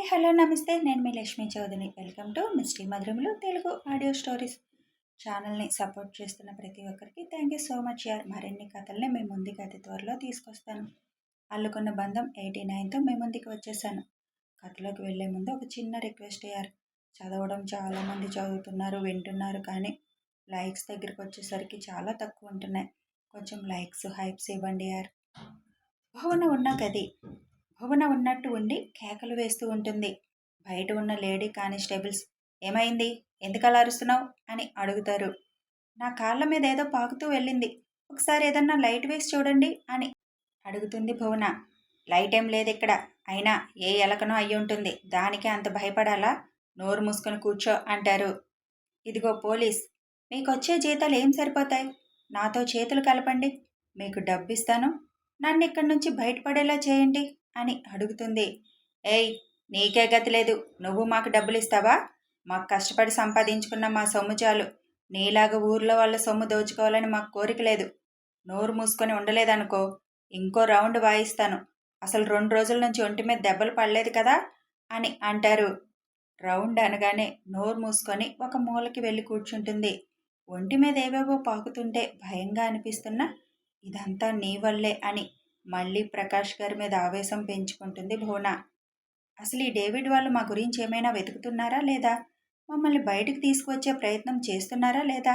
Hi hello నమస్తే. నేను మీ Lakshmi Chowdary. Welcome to misty మధురములు Telugu audio stories. ఛానల్ని సపోర్ట్ చేస్తున్న ప్రతి ఒక్కరికి థ్యాంక్ యూ సో మచ్. యార్ మరిన్ని కథల్ని మీ ముందుకు అతి త్వరలో తీసుకొస్తాను. అల్లుకున్న బంధం ఎయిటీ నైన్తో మీ ముందుకు వచ్చేసాను. కథలోకి వెళ్ళే ముందు ఒక చిన్న రిక్వెస్ట్ అయ్యారు చదవడం చాలామంది చదువుతున్నారు వింటున్నారు కానీ లైక్స్ దగ్గరికి వచ్చేసరికి చాలా తక్కువ ఉంటున్నాయి. కొంచెం లైక్స్ హైప్స్ ఇవ్వండి యార్. భువన ఉన్న గది. భువన ఉన్నట్టు ఉండి కేకలు వేస్తూ ఉంటుంది. బయట ఉన్న లేడీ కానిస్టేబుల్స్ ఏమైంది? ఎందుకు అలా అరుస్తున్నావు? అని అడుగుతారు. నా కాళ్ళ మీద ఏదో పాకుతూ వెళ్ళింది. ఒకసారి ఏదన్నా లైట్ వేసి చూడండి అని అడుగుతుంది భువన. లైట్ ఏం లేదు ఇక్కడ. అయినా ఏ ఎలకనో అయి ఉంటుంది. దానికి అంత భయపడాలా? నోరు మూసుకొని కూర్చో అంటారు. ఇదిగో పోలీస్ మీకు వచ్చే జీతాలు ఏం సరిపోతాయి? నాతో చేతులు కలపండి. మీకు డబ్బిస్తాను. నన్ను ఇక్కడి నుంచి బయటపడేలా చేయండి. అని అడుగుతుంది. ఏయ్ నీకే గతి లేదు. నువ్వు మాకు డబ్బులు ఇస్తావా మాకు కష్టపడి సంపాదించుకున్న మా సొమ్ము చాలు. నీలాగా ఊర్లో వాళ్ళ సొమ్ము దోచుకోవాలని మాకు కోరిక లేదు. నోరు మూసుకొని ఉండలేదనుకో ఇంకో రౌండ్ వాయిస్తాను. అసలు రెండు రోజుల నుంచి ఒంటి మీద దెబ్బలు పడలేదు కదా? అని అంటారు. రౌండ్ అనగానే నోరు మూసుకొని ఒక మూలకి వెళ్ళి కూర్చుంటుంది. ఒంటి మీద ఏవేవో పాకుతుంటే భయంగా అనిపిస్తున్నా ఇదంతా నీ వల్లే అని మళ్ళీ ప్రకాష్ గారి మీద ఆవేశం పెంచుకుంటుంది భువన. అసలు ఈ డేవిడ్ వాళ్ళు మా గురించి ఏమైనా వెతుకుతున్నారా లేదా? మమ్మల్ని బయటికి తీసుకువచ్చే ప్రయత్నం చేస్తున్నారా లేదా?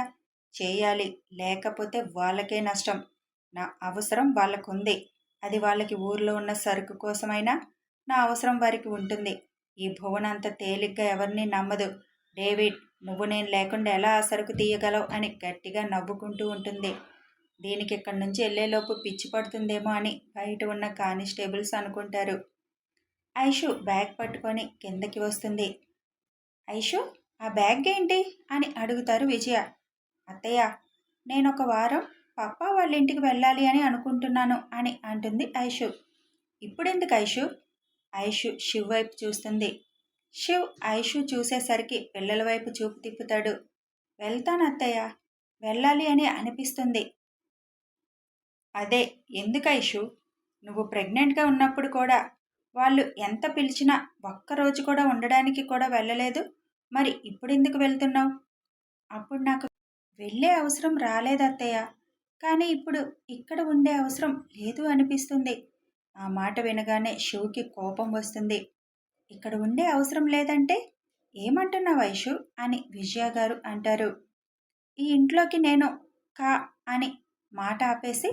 చేయాలి లేకపోతే వాళ్ళకే నష్టం. నా అవసరం వాళ్ళకుంది. అది వాళ్ళకి ఊర్లో ఉన్న సరుకు కోసమైనా? నా అవసరం వారికి ఉంటుంది. ఈ భువన అంత తేలిగ్గా ఎవరిని నమ్మదు. డేవిడ్ నువ్వు నేను లేకుండా ఎలా ఆ సరుకు తీయగలవు అని గట్టిగా నవ్వుకుంటూ ఉంటుంది. దీనికి ఇక్కడి నుంచి వెళ్ళేలోపు పిచ్చి పడుతుందేమో అని బయట ఉన్న కానిస్టేబుల్స్ అనుకుంటారు. ఐషు బ్యాగ్ పట్టుకొని కిందకి వస్తుంది. ఐషు ఆ బ్యాగ్ ఏంటి? అని అడుగుతారు విజయ. అత్తయ్య నేను ఒక వారం పప్ప వాళ్ళ ఇంటికి వెళ్ళాలి అని అనుకుంటున్నాను అని అంటుంది ఐషు. ఇప్పుడెందుకు ఐషు? ఐషు శివ్ వైపు చూస్తుంది. శివ్ ఐషు చూసేసరికి పిల్లల వైపు చూపు తిప్పుతాడు. వెళ్తాను అత్తయ్య. వెళ్ళాలి అని అనిపిస్తుంది. అదే ఎందుకు ఐషు? నువ్వు ప్రెగ్నెంట్గా ఉన్నప్పుడు కూడా వాళ్ళు ఎంత పిలిచినా ఒక్కరోజు కూడా ఉండడానికి కూడా వెళ్ళలేదు. మరి ఇప్పుడు ఎందుకు వెళ్తున్నావు? అప్పుడు నాకు వెళ్ళే అవసరం రాలేదు అత్తయ్య. కానీ ఇప్పుడు ఇక్కడ ఉండే అవసరం లేదు అనిపిస్తుంది. ఆ మాట వినగానే శివుకి కోపం వస్తుంది. ఇక్కడ ఉండే అవసరం లేదంటే ఏమంటున్నావు ఐషు? అని విజయ గారు అంటారు. ఈ ఇంట్లోకి నేను కా అని మాట ఆపేసి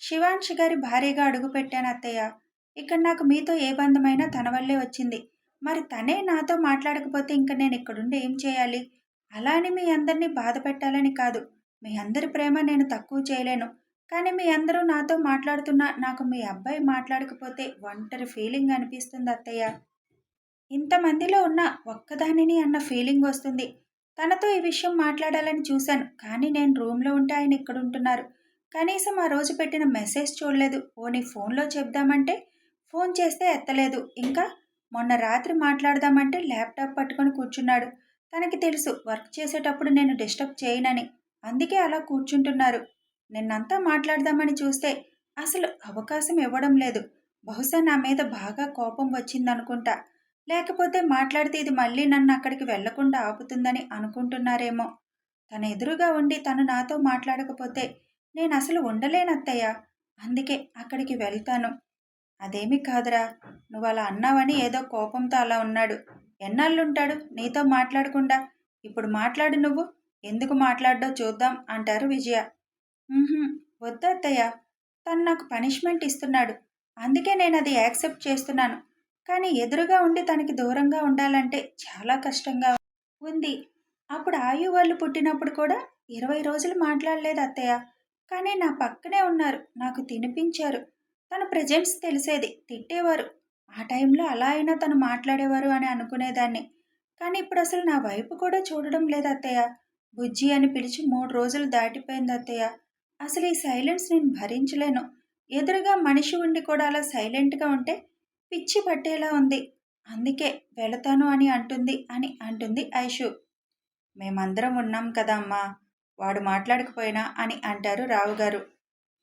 శివాంశి గారి భార్యగా అడుగుపెట్టాను అత్తయ్య. ఇక్కడ నాకు మీతో ఏ బంధమైనా తన వల్లే వచ్చింది. మరి తనే నాతో మాట్లాడకపోతే ఇంక నేను ఇక్కడుండి ఏం చేయాలి? అలా అని మీ అందరినీ బాధ పెట్టాలని కాదు. మీ అందరి ప్రేమ నేను తక్కువ చేయలేను. కానీ మీ అందరూ నాతో మాట్లాడుతున్నా నాకు మీ అబ్బాయి మాట్లాడకపోతే ఒంటరి ఫీలింగ్ అనిపిస్తుంది అత్తయ్య. ఇంతమందిలో ఉన్న ఒక్కదానిని అన్న ఫీలింగ్ వస్తుంది. తనతో ఈ విషయం మాట్లాడాలని చూశాను. కానీ నేను రూమ్లో ఉంటే ఆయన ఇక్కడ ఉంటున్నారు. కనీసం ఆ రోజు పెట్టిన మెసేజ్ చూడలేదు. ఓని ఫోన్లో చెప్దామంటే ఫోన్ చేస్తే ఎత్తలేదు. ఇంకా మొన్న రాత్రి మాట్లాడదామంటే ల్యాప్టాప్ పట్టుకొని కూర్చున్నాడు. తనకి తెలుసు వర్క్ చేసేటప్పుడు నేను డిస్టర్బ్ చేయనని. అందుకే అలా కూర్చుంటున్నారు. నిన్నంతా మాట్లాడదామని చూస్తే అసలు అవకాశం ఇవ్వడం లేదు. బహుశా నా మీద బాగా కోపం వచ్చిందనుకుంటా. లేకపోతే మాట్లాడితే ఇది మళ్ళీ నన్ను అక్కడికి వెళ్ళకుండా ఆపుతుందని అనుకుంటున్నారేమో. తన ఎదురుగా ఉండి తను నాతో మాట్లాడకపోతే నేను అసలు ఉండలేనత్తయ్య. అందుకే అక్కడికి వెళ్తాను. అదేమీ కాదురా. నువ్వు అలా అన్నావని ఏదో కోపంతో అలా ఉన్నాడు. ఎన్నాళ్ళుంటాడు నీతో మాట్లాడకుండా? ఇప్పుడు మాట్లాడు నువ్వు. ఎందుకు మాట్లాడో చూద్దాం అంటారు విజయ. వద్దు అత్తయ్య. తను నాకు పనిష్మెంట్ ఇస్తున్నాడు. అందుకే నేను అది యాక్సెప్ట్ చేస్తున్నాను. కానీ ఎదురుగా ఉండి తనకి దూరంగా ఉండాలంటే చాలా కష్టంగా ఉంది. అప్పుడు ఆయు వాళ్ళు పుట్టినప్పుడు కూడా ఇరవై రోజులు మాట్లాడలేదు అత్తయ్య. కానీ నా పక్కనే ఉన్నారు. నాకు తినిపించారు. తన ప్రజెన్స్ తెలిసేది. తిట్టేవారు. ఆ టైంలో అలా అయినా తను మాట్లాడేవారు అని అనుకునేదాన్ని. కానీ ఇప్పుడు అసలు నా వైపు కూడా చూడడం లేదు అత్తయ్య. బుజ్జి అని పిలిచి మూడు రోజులు దాటిపోయింది అత్తయ్య. అసలు ఈ సైలెన్స్ నేను భరించలేను. ఎదురుగా మనిషి ఉండి కూడా అలా సైలెంట్గా ఉంటే పిచ్చి పట్టేలా ఉంది. అందుకే వెళతాను అని అంటుంది అని అంటుంది ఐషు. మేమందరం ఉన్నాం కదమ్మా వాడు మాట్లాడకపోయినా అని అంటారు రావుగారు.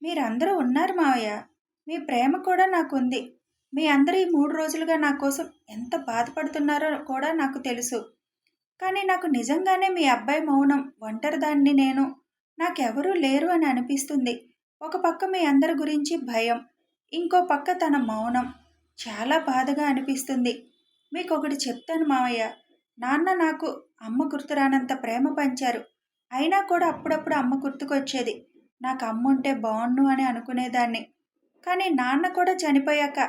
మీరందరూ ఉన్నారు మావయ్య. మీ ప్రేమ కూడా నాకుంది. మీ అందరూ ఈ మూడు రోజులుగా నా కోసం ఎంత బాధపడుతున్నారో కూడా నాకు తెలుసు. కానీ నాకు నిజంగానే మీ అబ్బాయి మౌనం ఒంటరిదాన్ని నేను నాకెవరూ లేరు అని అనిపిస్తుంది. ఒక పక్క మీ అందరి గురించి భయం ఇంకో పక్క తన మౌనం. చాలా బాధగా అనిపిస్తుంది. మీకు ఒకటి చెప్తాను మావయ్య. నాన్న నాకు అమ్మ గుర్తురానంత ప్రేమ పంచారు. అయినా కూడా అప్పుడప్పుడు అమ్మ గుర్తుకొచ్చేది నాకు అమ్మ ఉంటే బాగుండు అని అనుకునేదాన్ని. కానీ నాన్న కూడా చనిపోయాక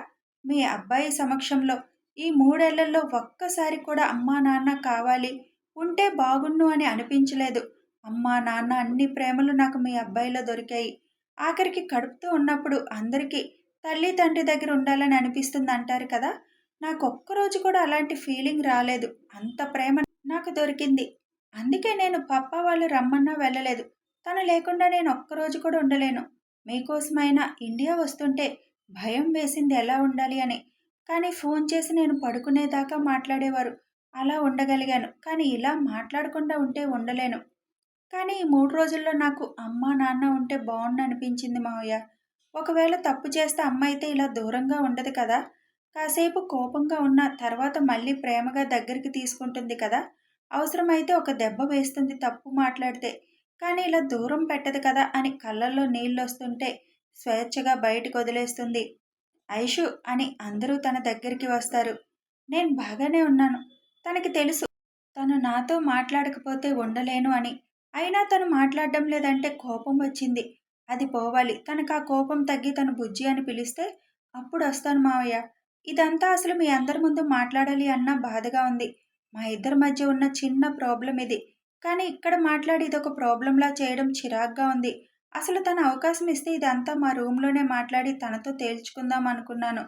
మీ అబ్బాయి సమక్షంలో ఈ మూడేళ్ళలో ఒక్కసారి కూడా అమ్మా నాన్న కావాలి ఉంటే బాగుండు అని అనిపించలేదు. అమ్మా నాన్న అన్ని ప్రేమలు నాకు మీ అబ్బాయిలో దొరికాయి. ఆఖరికి కడుపుతూ ఉన్నప్పుడు అందరికీ తల్లి తండ్రి దగ్గర ఉండాలని అనిపిస్తుంది అంటారు కదా! నాకు ఒక్కరోజు కూడా అలాంటి ఫీలింగ్ రాలేదు. అంత ప్రేమ నాకు దొరికింది. అందుకే నేను పప్ప వాళ్ళు రమ్మన్నా వెళ్ళలేదు. తను లేకుండా నేను ఒక్కరోజు కూడా ఉండలేను. మీకోసమైనా ఇండియా వస్తుంటే భయం వేసింది ఎలా ఉండాలి అని. కానీ ఫోన్ చేసి నేను పడుకునేదాకా మాట్లాడేవారు. అలా ఉండగలిగాను. కానీ ఇలా మాట్లాడకుండా ఉంటే ఉండలేను. కానీ ఈ మూడు రోజుల్లో నాకు అమ్మ నాన్న ఉంటే బాగుండు అనిపించింది మావయ్య. ఒకవేళ తప్పు చేస్తే అమ్మ అయితే ఇలా దూరంగా ఉండదు కదా. కాసేపు కోపంగా ఉన్న తర్వాత మళ్ళీ ప్రేమగా దగ్గరికి తీసుకుంటుంది కదా. అవసరమైతే ఒక దెబ్బ వేస్తుంది తప్పు మాట్లాడితే. కానీ ఇలా దూరం పెట్టదు కదా అని కళ్ళల్లో నీళ్ళు వస్తుంటే స్వేచ్ఛగా బయటకు వదిలేస్తుంది. ఐషు అని అందరూ తన దగ్గరికి వస్తారు. నేను బాగానే ఉన్నాను. తనకి తెలుసు. తను నాతో మాట్లాడకపోతే ఉండలేను అని. అయినా తను మాట్లాడడం లేదంటే కోపం వచ్చింది. అది పోవాలి. తనకు ఆ కోపం తగ్గి తను బుజ్జి అని పిలిస్తే అప్పుడు వస్తాను మావయ్య. ఇదంతా అసలు మీ అందరి ముందు మాట్లాడాలి అన్న బాధగా ఉంది. మా ఇద్దరి మధ్య ఉన్న చిన్న ప్రాబ్లం ఇది. కానీ ఇక్కడ మాట్లాడి ఇదొక ప్రాబ్లంలా చేయడం చిరాగ్గా ఉంది. అసలు తన అవకాశం ఇస్తే ఇదంతా మా రూమ్లోనే మాట్లాడి తనతో తేల్చుకుందాం అనుకున్నాను.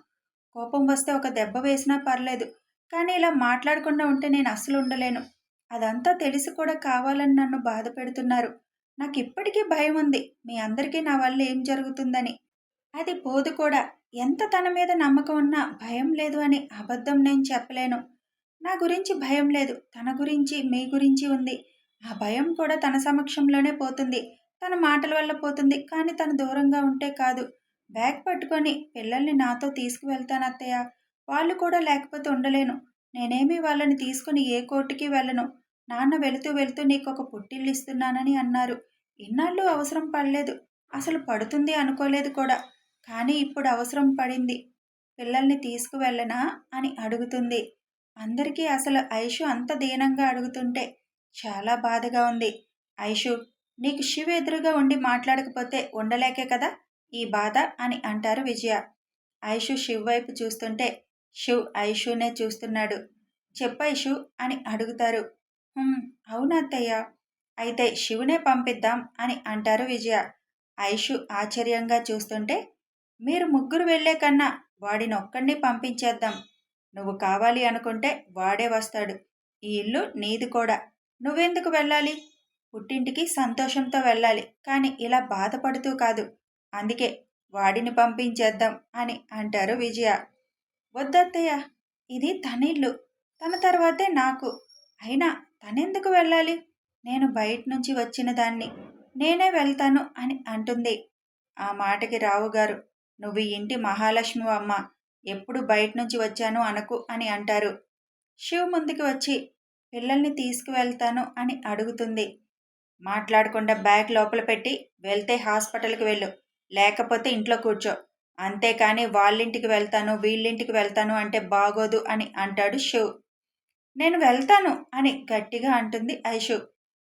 కోపం వస్తే ఒక దెబ్బ వేసినా పర్లేదు. కానీ ఇలా మాట్లాడకుండా ఉంటే నేను అస్సలు ఉండలేను. అదంతా తెలిసి కూడా కావాలని నన్ను బాధ పెడుతున్నారు. నాకు ఇప్పటికీ భయం ఉంది. మీ అందరికీ నా వల్ల ఏం జరుగుతుందని. అది పోదు కూడా. ఎంత తన మీద నమ్మకం ఉన్నా భయం లేదు అని అబద్ధం నేను చెప్పలేను. నా గురించి భయం లేదు. తన గురించి మీ గురించి ఉంది. ఆ భయం కూడా తన సమక్షంలోనే పోతుంది. తన మాటల వల్ల పోతుంది. కానీ తను దూరంగా ఉంటే కాదు. బ్యాగ్ పట్టుకొని పిల్లల్ని నాతో తీసుకువెళ్తాను అత్తయ్య వాళ్ళు కూడా లేకపోతే ఉండలేను. నేనేమి వాళ్ళని తీసుకుని ఏ కోర్టుకి వెళ్ళను. నాన్న వెళుతూ వెళుతూ నీకు ఒక పుట్టిల్లు ఇస్తున్నానని అన్నారు. ఇన్నాళ్ళు అవసరం పడలేదు. అసలు పడుతుంది అనుకోలేదు కూడా. కానీ ఇప్పుడు అవసరం పడింది. పిల్లల్ని తీసుకువెళ్ళనా అని అడుగుతుంది. అందరికీ అసలు ఐషు అంత దీనంగా అడుగుతుంటే చాలా బాధగా ఉంది. ఐషు నీకు శివ ఎదురుగా ఉండి మాట్లాడకపోతే ఉండలేకే కదా? ఈ బాధ అని అంటారు విజయ. ఐషు శివ్ వైపు చూస్తుంటే శివ్ ఐషునే చూస్తున్నాడు. చెప్పైషు అని అడుగుతారు. అవునత్తయ్య అయితే శివునే పంపిద్దాం అని అంటారు విజయ. ఐషు ఆశ్చర్యంగా చూస్తుంటే మీరు ముగ్గురు వెళ్ళే కన్నా వాడిని ఒక్కడిని పంపించేద్దాం. నువ్వు కావాలి అనుకుంటే వాడే వస్తాడు. ఈ ఇల్లు నీది కూడా. నువ్వెందుకు వెళ్ళాలి? పుట్టింటికి సంతోషంతో వెళ్ళాలి. కానీ ఇలా బాధపడుతూ కాదు. అందుకే వాడిని పంపించేద్దాం అని అంటారు విజయ. వద్దత్తయ్య ఇది తన ఇల్లు. తన తర్వాతే నాకు. అయినా తనెందుకు వెళ్ళాలి? నేను బయట నుంచి వచ్చిన దాన్ని. నేనే వెళ్తాను అని అంటుంది. ఆ మాటకి రావుగారు నువ్వు ఇంటి మహాలక్ష్మి అమ్మ. ఎప్పుడు బయట నుంచి వచ్చాను అనకు అని అంటారు. శివ్ ముందుకు వచ్చి పిల్లల్ని తీసుకువెళ్తాను అని అడుగుతుంది. మాట్లాడకుండా బ్యాగ్ లోపల పెట్టి వెళ్తే హాస్పిటల్కి వెళ్ళు లేకపోతే ఇంట్లో కూర్చో. అంతేకాని వాళ్ళింటికి వెళ్తాను వీళ్ళింటికి వెళ్తాను అంటే బాగోదు అని అంటాడు శివ్. నేను వెళ్తాను అని గట్టిగా అంటుంది ఐషు.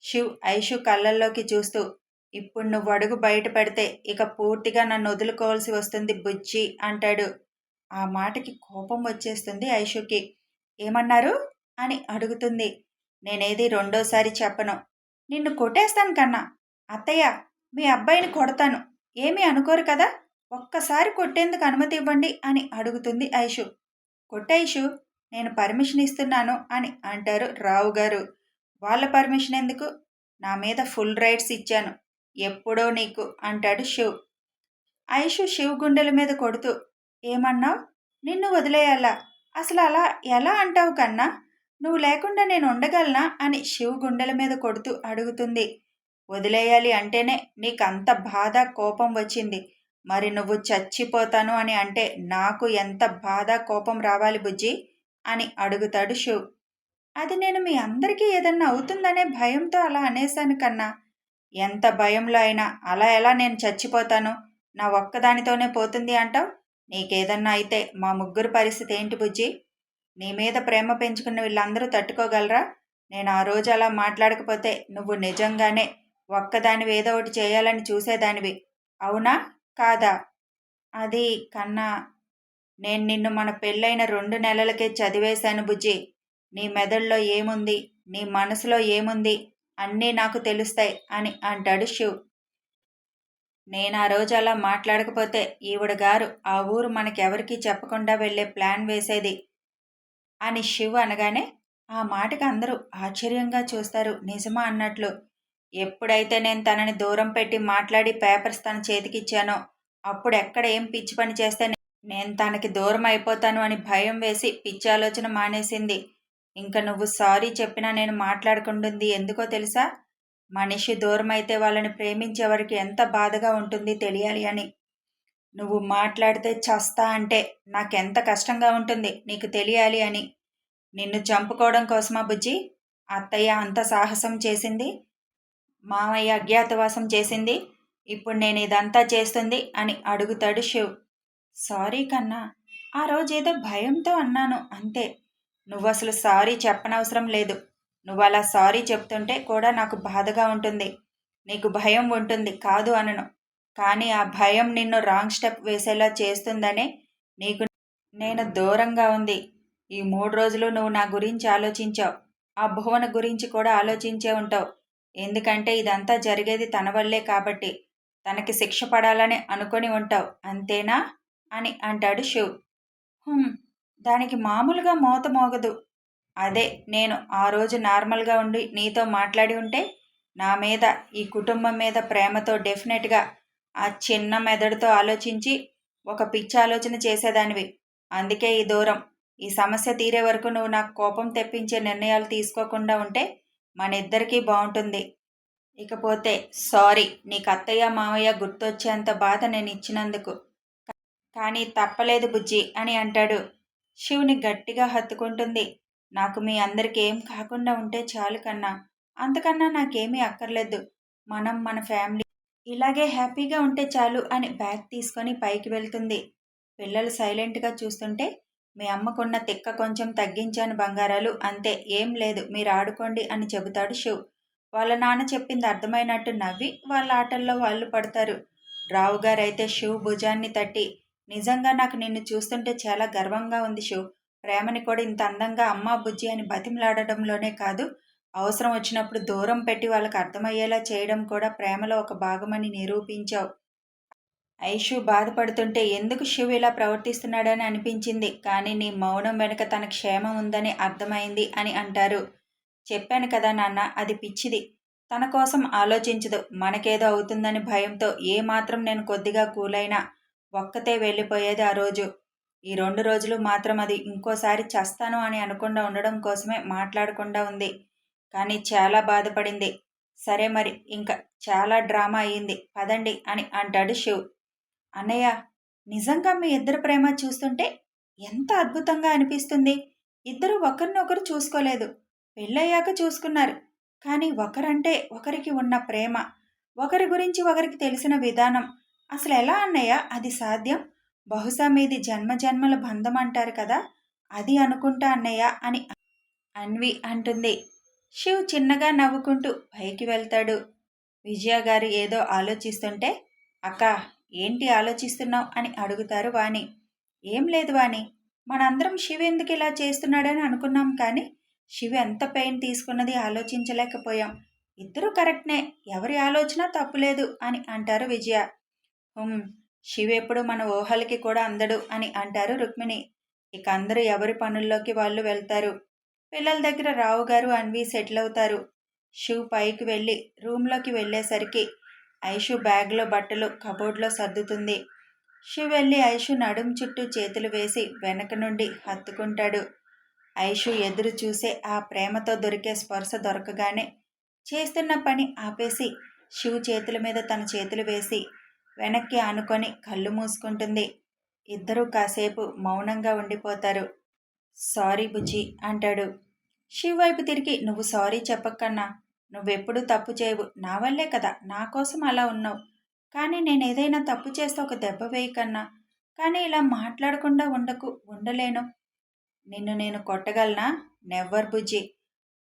శివ్ ఐషు కళ్ళల్లోకి చూస్తూ ఇప్పుడు నువ్వు అడుగు బయట పెడితే ఇక పూర్తిగా నన్ను వదులుకోవాల్సి వస్తుంది బుజ్జి అంటాడు. ఆ మాటకి కోపం వచ్చేస్తుంది ఐషుకి. ఏమన్నారు? అని అడుగుతుంది. నేనేది రెండోసారి చెప్పను. నిన్ను కొట్టేస్తాను కన్నా. అత్తయ్య మీ అబ్బాయిని కొడతాను. ఏమీ అనుకోరు కదా? ఒక్కసారి కొట్టేందుకు అనుమతి ఇవ్వండి అని అడుగుతుంది ఐషు. కొట్టైషు నేను పర్మిషన్ ఇస్తున్నాను అని అంటారు రావు గారు. వాళ్ళ పర్మిషన్ ఎందుకు? నా మీద ఫుల్ రైట్స్ ఇచ్చాను. ఎప్పుడో నీకు అంటాడు శివ్. ఐషు శివ్ గుండెల మీద కొడుతూ ఏమన్నావు? నిన్ను వదిలేయాలా? అసలు అలా ఎలా అంటావు కన్నా? నువ్వు లేకుండా నేను ఉండగలనా? అని శివ్ గుండెల మీద కొడుతూ అడుగుతుంది. వదిలేయాలి అంటేనే నీకు అంత బాధ కోపం వచ్చింది. మరి నువ్వు చచ్చిపోతాను అని అంటే నాకు ఎంత బాధ కోపం రావాలి బుజ్జి? అని అడుగుతాడు శివ్. అది నేను మీ అందరికీ ఏదన్నా అవుతుందనే భయంతో అలా అనేశాను కన్నా. ఎంత భయంలో అయినా అలా ఎలా నేను చచ్చిపోతాను? నా ఒక్కదానితోనే పోతుంది అంటావు? నీకేదన్నా అయితే మా ముగ్గురు పరిస్థితి ఏంటి బుజ్జి? నీ మీద ప్రేమ పెంచుకున్న వీళ్ళందరూ తట్టుకోగలరా? నేను ఆ రోజు అలా మాట్లాడకపోతే నువ్వు నిజంగానే ఒక్కదానివి ఏదో ఒకటి చేయాలని చూసేదానివి. అవునా? కాదా? అది కన్నా నేను నిన్ను మన పెళ్ళైన రెండు నెలలకే చదివేశాను బుజ్జి. నీ మెదడులో ఏముంది? నీ మనసులో ఏముంది? అన్నీ నాకు తెలుస్తాయి అని అంటాడు శివ్. నేను ఆ రోజు అలా మాట్లాడకపోతే ఈవిడ గారు ఆ ఊరు మనకెవరికీ చెప్పకుండా వెళ్ళే ప్లాన్ వేసేది. అని శివ్ అనగానే ఆ మాటకి అందరూ ఆశ్చర్యంగా చూస్తారు నిజమా అన్నట్లు. ఎప్పుడైతే నేను తనని దూరం పెట్టి మాట్లాడి పేపర్స్ తన చేతికిచ్చానో అప్పుడు ఎక్కడ ఏం పిచ్చి పని చేస్తే నేను తనకి దూరం అయిపోతాను అని భయం వేసి పిచ్చి ఆలోచన మానేసింది. ఇంకా నువ్వు సారీ చెప్పినా నేను మాట్లాడుకుంటుంది ఎందుకో తెలుసా? మనిషి దూరమైతే వాళ్ళని ప్రేమించేవారికి ఎంత బాధగా ఉంటుంది తెలియాలి అని. నువ్వు మాట్లాడితే చస్తా అంటే నాకెంత కష్టంగా ఉంటుంది నీకు తెలియాలి అని. నిన్ను చంపుకోవడం కోసమా బుజ్జి? అత్తయ్య అంత సాహసం చేసింది. మామయ్య అజ్ఞాతవాసం చేసింది. ఇప్పుడు నేను ఇదంతా చేస్తుంది అని అడుగుతాడు శివ్. సారీ కన్నా ఆ రోజు ఏదో భయంతో అన్నాను. అంతే. నువ్వు అసలు సారీ చెప్పనవసరం లేదు. నువ్వు అలా సారీ చెప్తుంటే కూడా నాకు బాధగా ఉంటుంది. నీకు భయం ఉంటుంది. కాదు అనను. కానీ ఆ భయం నిన్ను రాంగ్ స్టెప్ వేసేలా చేస్తుందనే నీకు నేను దూరంగా ఉంది. ఈ మూడు రోజులు నువ్వు నా గురించి ఆలోచించావు. ఆ భువన గురించి కూడా ఆలోచించే ఉంటావు. ఎందుకంటే ఇదంతా జరిగేది తన వల్లే కాబట్టి. తనకి శిక్ష పడాలని అనుకొని ఉంటావు. అంతేనా? అని అంటాడు శివ్. దానికి మామూలుగా మోత మోగదు. అదే నేను ఆ రోజు నార్మల్గా ఉండి నీతో మాట్లాడి ఉంటే నా మీద ఈ కుటుంబం మీద ప్రేమతో డెఫినెట్గా ఆ చిన్న మెదడుతో ఆలోచించి ఒక పిచ్చి ఆలోచన చేసేదానివి. అందుకే ఈ దూరం. ఈ సమస్య తీరే వరకు నువ్వు నాకు కోపం తెప్పించే నిర్ణయాలు తీసుకోకుండా ఉంటే మన ఇద్దరికీ బాగుంటుంది. ఇకపోతే సారీ నీకు అత్తయ్య మావయ్య గుర్తొచ్చేంత బాధ నేను ఇచ్చినందుకు. కానీ తప్పలేదు బుజ్జి అని అంటాడు. శివుని గట్టిగా హత్తుకుంటుంది. నాకు మీ అందరికీ ఏం కాకుండా ఉంటే చాలు కన్నా. అంతకన్నా నాకేమీ అక్కర్లేదు. మనం మన ఫ్యామిలీ ఇలాగే హ్యాపీగా ఉంటే చాలు అని బ్యాగ్ తీసుకొని పైకి వెళ్తుంది. పిల్లలు సైలెంట్గా చూస్తుంటే మీ అమ్మకున్న తిక్క కొంచెం తగ్గించాను బంగారాలు. అంతే ఏం లేదు మీరు ఆడుకోండి అని చెబుతాడు శివ్ వాళ్ళ నాన్న చెప్పింది అర్థమైనట్టు నవ్వి వాళ్ళ ఆటల్లో వాళ్ళు పడతారు. రావు గారైతే శివ్ భుజాన్ని తట్టి నిజంగా నాకు నిన్ను చూస్తుంటే చాలా గర్వంగా ఉంది శివ్ ప్రేమని కూడా ఇంత అందంగా అమ్మా బుజ్జి అని బతిమలాడడంలోనే కాదు అవసరం వచ్చినప్పుడు దూరం పెట్టి వాళ్ళకి అర్థమయ్యేలా చేయడం కూడా ప్రేమలో ఒక భాగమని నిరూపించావు. ఐషు బాధపడుతుంటే ఎందుకు శివ్ ఇలా ప్రవర్తిస్తున్నాడని అనిపించింది. కానీ నీ మౌనం వెనుక తన క్షేమం ఉందని అర్థమైంది అని అంటారు. చెప్పాను కదా నాన్న అది పిచ్చిది. తన కోసం ఆలోచించదు. మనకేదో అవుతుందని భయంతో ఏమాత్రం నేను కొద్దిగా కూలైనా ఒక్కతే వెళ్ళిపోయేది ఆ రోజు. ఈ రెండు రోజులు మాత్రం అది ఇంకోసారి చస్తాను అని అనకుండా ఉండడం కోసమే మాట్లాడకుండా ఉంది. కానీ చాలా బాధపడింది. సరే మరి ఇంకా చాలా డ్రామా అయ్యింది. పదండి అని అంటాడు శివ్. అన్నయ్య నిజంగా మీ ఇద్దరు ప్రేమ చూస్తుంటే ఎంత అద్భుతంగా అనిపిస్తుంది. ఇద్దరు ఒకరినొకరు చూసుకోలేదు. పెళ్ళయ్యాక చూసుకున్నారు. కానీ ఒకరంటే ఒకరికి ఉన్న ప్రేమ ఒకరి గురించి ఒకరికి తెలిసిన విధానం. అసలు ఎలా అన్నయ్య అది సాధ్యం? బహుశా మీది జన్మ జన్మల బంధం అంటారు కదా? అది అనుకుంటా అన్నయ్య అని అన్వి అంటుంది. శివ్ చిన్నగా నవ్వుకుంటూ పైకి వెళ్తాడు. విజయ గారు ఏదో ఆలోచిస్తుంటే అక్క ఏంటి ఆలోచిస్తున్నావు? అని అడుగుతారు వాణి. ఏం లేదు వాణి. మనందరం శివ్ ఎందుకు ఇలా చేస్తున్నాడని అనుకున్నాం కానీ శివ్ ఎంత పెయిన్ తీసుకున్నది ఆలోచించలేకపోయాం. ఇద్దరూ కరెక్ట్నే. ఎవరి ఆలోచన తప్పులేదు అని అంటారు విజయ. శివెప్పుడు మన ఊహలకి కూడా అందడు అని అంటారు రుక్మిణి. ఇక అందరూ ఎవరి పనుల్లోకి వాళ్ళు వెళ్తారు? పిల్లల దగ్గర రావు గారు అన్వి సెటిల్ అవుతారు. షూ పైకి వెళ్ళి రూమ్లోకి వెళ్ళేసరికి ఐషు బ్యాగ్లో బట్టలు కబోర్డ్లో సర్దుతుంది. షూ వెళ్ళి ఐషు నడుం చుట్టూ చేతులు వేసి వెనక నుండి హత్తుకుంటాడు. ఐషు ఎదురు చూసే ఆ ప్రేమతో దొరికే స్పర్శ దొరకగానే చేస్తున్న పని ఆపేసి శివు చేతుల మీద తన చేతులు వేసి వెనక్కి ఆనుకొని కళ్ళు మూసుకుంటుంది. ఇద్దరూ కాసేపు మౌనంగా ఉండిపోతారు. సారీ బుజ్జి అంటాడు. శివ్ వైపు తిరిగి నువ్వు సారీ చెప్పక్కన్నా. నువ్వెప్పుడు తప్పు చేయవు. నా వల్లే కదా నా కోసం అలా ఉన్నావు. కానీ నేను ఏదైనా తప్పు చేస్తే ఒక దెబ్బ వేయకన్నా. కానీ ఇలా మాట్లాడకుండా ఉండకు ఉండలేను. నిన్ను నేను కొట్టగలనా? నెవ్వర్ బుజ్జి.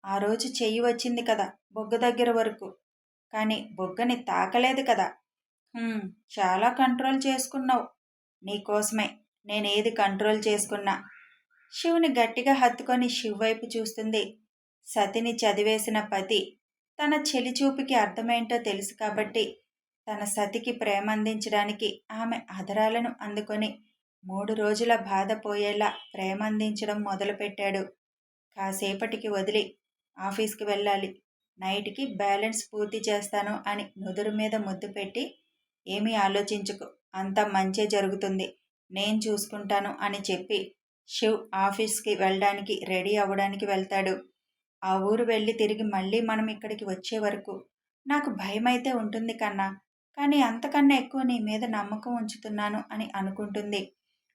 ఆ రోజు చెయ్యి వచ్చింది కదా బొగ్గ దగ్గర వరకు. కానీ బొగ్గని తాకలేదు కదా. చాలా కంట్రోల్ చేసుకున్నావు. నీకోసమే. నేనేది కంట్రోల్ చేసుకున్నా. శివుని గట్టిగా హత్తుకొని శివ్ వైపు చూస్తుంది. సతిని చదివేసిన పతి తన చెలిచూపుకి అర్థమేంటో తెలుసు కాబట్టి తన సతికి ప్రేమ అందించడానికి ఆమె అధరాలను అందుకొని మూడు రోజుల బాధ పోయేలా ప్రేమ అందించడం మొదలుపెట్టాడు. కాసేపటికి వదిలి ఆఫీస్కి వెళ్ళాలి. నైట్కి బ్యాలెన్స్ పూర్తి చేస్తాను అని నుదురు మీద ముద్దు పెట్టి ఏమీ ఆలోచించుకు అంత మంచే జరుగుతుంది. నేను చూసుకుంటాను అని చెప్పి శివ్ ఆఫీస్కి వెళ్ళడానికి రెడీ అవ్వడానికి వెళ్తాడు. ఆ ఊరు వెళ్ళి తిరిగి మళ్ళీ మనం ఇక్కడికి వచ్చే వరకు నాకు భయం అయితే ఉంటుంది కన్నా కానీ అంతకన్నా ఎక్కువ నీ మీద నమ్మకం ఉంచుతున్నాను అని అనుకుంటుంది.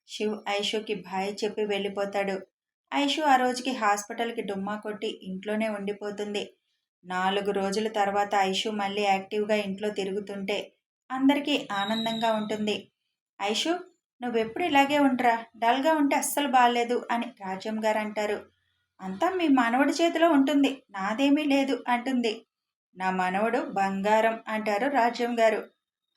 శివ్ ఐషుకి భయ చెప్పి వెళ్ళిపోతాడు. ఐషు ఆ రోజుకి హాస్పిటల్కి డుమ్మా కొట్టి ఇంట్లోనే ఉండిపోతుంది. నాలుగు రోజుల తర్వాత ఐషు మళ్ళీ యాక్టివ్గా ఇంట్లో తిరుగుతుంటే అందరికీ ఆనందంగా ఉంటుంది. ఐషు నువ్వెప్పుడు ఇలాగే ఉండరా? డల్గా ఉంటే అస్సలు బాగాలేదు అని రాజ్యం గారు అంటారు అంతా మీ మనవడి చేతిలో ఉంటుంది. నాదేమీ లేదు అంటుంది. నా మనవడు బంగారం అంటారు రాజ్యం గారు.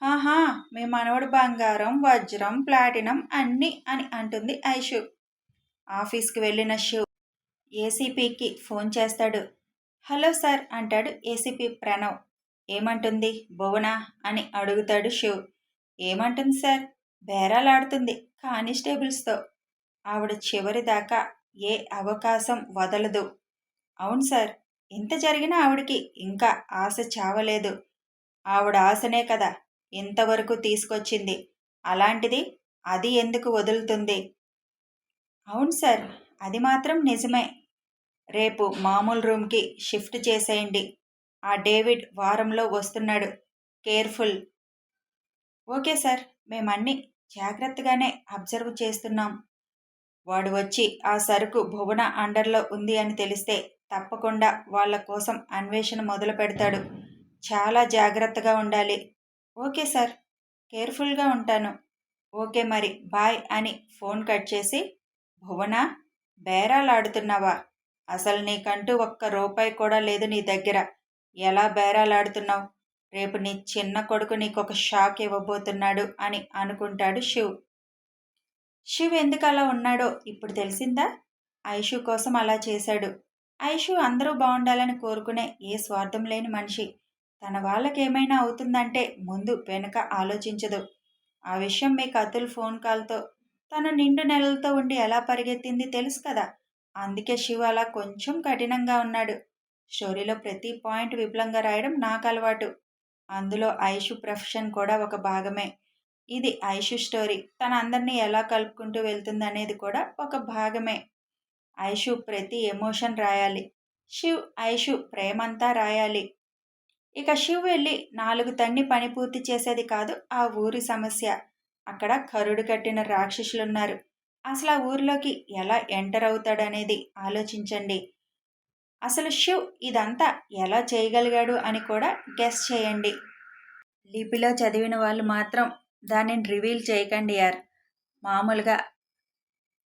ఆహా మీ మనవడు బంగారం వజ్రం ప్లాటినం అన్నీ అని అంటుంది ఐషు. ఆఫీస్కి వెళ్ళిన శివ్ ఏసీపీకి ఫోన్ చేస్తాడు. హలో సార్ అంటాడు ఏసీపీ ప్రణవ్. ఏమంటుంది? భువన? అని అడుగుతాడు శివ్. ఏమంటుంది సార్? బేరాలాడుతుంది కానిస్టేబుల్స్తో. ఆవిడ చివరి దాకా ఏ అవకాశం వదలదు. అవును సార్ ఇంత జరిగినా ఆవిడకి ఇంకా ఆశ చావలేదు. ఆవిడ ఆశనే కదా ఇంతవరకు తీసుకొచ్చింది. అలాంటిది అది ఎందుకు వదులుతుంది? అవును సార్ అది మాత్రం నిజమే. రేపు మామూలు రూమ్కి షిఫ్ట్ చేసేయండి. ఆ డేవిడ్ వారంలో వస్తున్నాడు. కేర్ఫుల్. ఓకే సార్ మేమన్నీ జాగ్రత్తగానే అబ్జర్వ్ చేస్తున్నాం. వాడు వచ్చి ఆ సరుకు భువన అండర్లో ఉంది అని తెలిస్తే తప్పకుండా వాళ్ళ కోసం అన్వేషణ మొదలు పెడతాడు. చాలా జాగ్రత్తగా ఉండాలి. ఓకే సార్ కేర్ఫుల్గా ఉంటాను. ఓకే మరి బాయ్ అని ఫోన్ కట్ చేసి భువన బేరాలాడుతున్నావా? అసలు నీకంటూ ఒక్క రూపాయి కూడా లేదు నీ దగ్గర. ఎలా బేరాలాడుతున్నావు? రేపు నీ చిన్న కొడుకు నీకు ఒక షాక్ ఇవ్వబోతున్నాడు అని అనుకుంటాడు శివ్. శివ్ ఎందుకు అలా ఉన్నాడో ఇప్పుడు తెలిసిందా? ఐషు కోసం అలా చేశాడు. ఐషు అందరూ బాగుండాలని కోరుకునే ఏ స్వార్థం లేని మనిషి. తన వాళ్ళకేమైనా అవుతుందంటే ముందు వెనుక ఆలోచించదు. ఆ విషయం మీకు అతుల్ ఫోన్ కాల్తో తను నిండు నెలలతో ఉండి ఎలా పరిగెత్తింది తెలుసు కదా? అందుకే శివ అలా కొంచెం కఠినంగా ఉన్నాడు. స్టోరీలో ప్రతి పాయింట్ విపులంగా రాయడం నాకు అలవాటు. అందులో ఐషు ప్రొఫెషన్ కూడా ఒక భాగమే. ఇది ఐషు స్టోరీ. తన అందరినీ ఎలా కలుపుకుంటూ వెళ్తుంది అనేది కూడా ఒక భాగమే. ఐషు ప్రతి ఎమోషన్ రాయాలి. శివ్ ఐషు ప్రేమంతా రాయాలి. ఇక శివ్ వెళ్ళి నాలుగు తన్ని పని పూర్తి చేసేది కాదు ఆ ఊరి సమస్య. అక్కడ కరుడు కట్టిన రాక్షసులున్నారు. అసలు ఆ ఊరిలోకి ఎలా ఎంటర్ అవుతాడనేది ఆలోచించండి. అసలు శివ్ ఇదంతా ఎలా చేయగలిగాడు అని కూడా గెస్ చేయండి. లిపిలో చదివిన వాళ్ళు మాత్రం దానిని రివీల్ చేయకండి యార్. మామూలుగా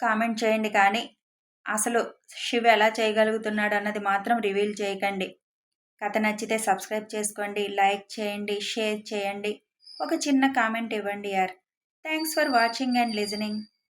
కామెంట్ చేయండి కానీ అసలు శివ్ ఎలా చేయగలుగుతున్నాడు అన్నది మాత్రం రివీల్ చేయకండి. కథ నచ్చితే సబ్స్క్రైబ్ చేసుకోండి లైక్ చేయండి షేర్ చేయండి. ఒక చిన్న కామెంట్ ఇవ్వండి యార్. Thanks for watching and listening.